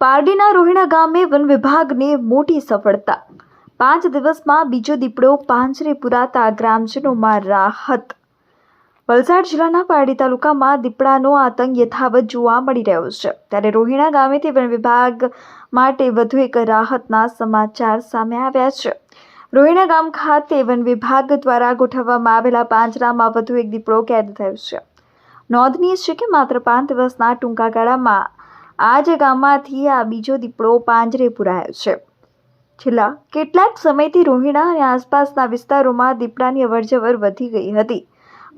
પારડીના રોહિણા ગામે વન વિભાગને મોટી સફળતા. પાંચ દિવસમાં બીજો દીપડો પાંજરે પુરાતા ગ્રામજનોમાં રાહત. વલસાડ જિલ્લાના પારડી તાલુકામાં દીપડાનો આતંક યથાવત જોવા મળી રહ્યો છે. ત્યારે રોહિણા ગામેથી વન વિભાગ માટે વધુ એક રાહતના સમાચાર સામે આવ્યા છે. રોહિણા ગામ ખાતે વન વિભાગ દ્વારા ગોઠવવામાં આવેલા પાંજરામાં વધુ એક દીપડો કેદ થયો છે. નોંધનીય છે કે માત્ર પાંચ દિવસના ટૂંકા ગાળામાં આ જ ગામમાંથી આ બીજો દીપડો પાંજરે પુરાયો છે. છેલ્લા કેટલાક સમયથી રોહિણા અને આસપાસના વિસ્તારોમાં દીપડાની અવરજવર વધી ગઈ હતી.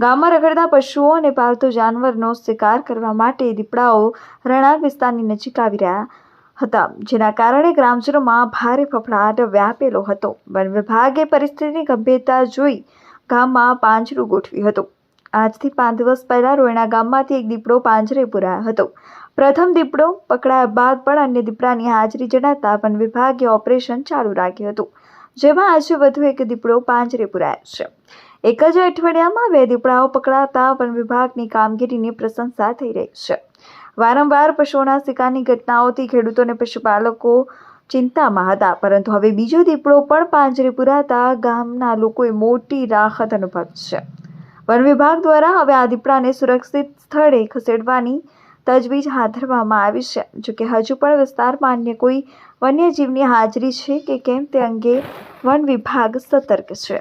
ગામમાં રખડતા પશુઓ અને પાલતુ જાનવરનો શિકાર કરવા માટે દીપડાઓ રણાક વિસ્તારની નજીક આવી રહ્યા હતા, જેના કારણે ગ્રામજનોમાં ભારે ફફડાટ વ્યાપેલો હતો. વન વિભાગે પરિસ્થિતિની ગંભીરતા જોઈ ગામમાં પાંજરું ગોઠવ્યું હતું. આજથી પાંચ દિવસ પહેલાં રોયણા ગામમાંથી એક દીપડો પાંજરે પુરાયો હતો. પ્રથમ દીપડો પકડાયા બાદ પણ અન્ય દીપડાની હાજરી જણાતા વન વિભાગે ઓપરેશન ચાલુ રાખ્યું હતું, જેમાં આજે વધુ એક દીપડો પાંજરે પુરાયો છે. એક જ અઠવાડિયામાં બે દીપડાઓ પકડાતા વન વિભાગની કામગીરીની પ્રશંસા થઈ રહી છે. વારંવાર પશુઓના શિકારની ઘટનાઓથી ખેડૂતો અને પશુપાલકો ચિંતામાં હતા, પરંતુ હવે બીજો દીપડો પણ પાંજરે પુરાતા ગામના લોકોએ મોટી રાહત અનુભવી છે. વન વિભાગ દ્વારા હવે આ દીપડાને સુરક્ષિત સ્થળે ખસેડવાની તજવીજ હાથ ધરવામાં આવી છે. જોકે હજુ પણ વિસ્તારમાં અન્ય કોઈ વન્યજીવની હાજરી છે કે કેમ તે અંગે વન વિભાગ સતર્ક છે.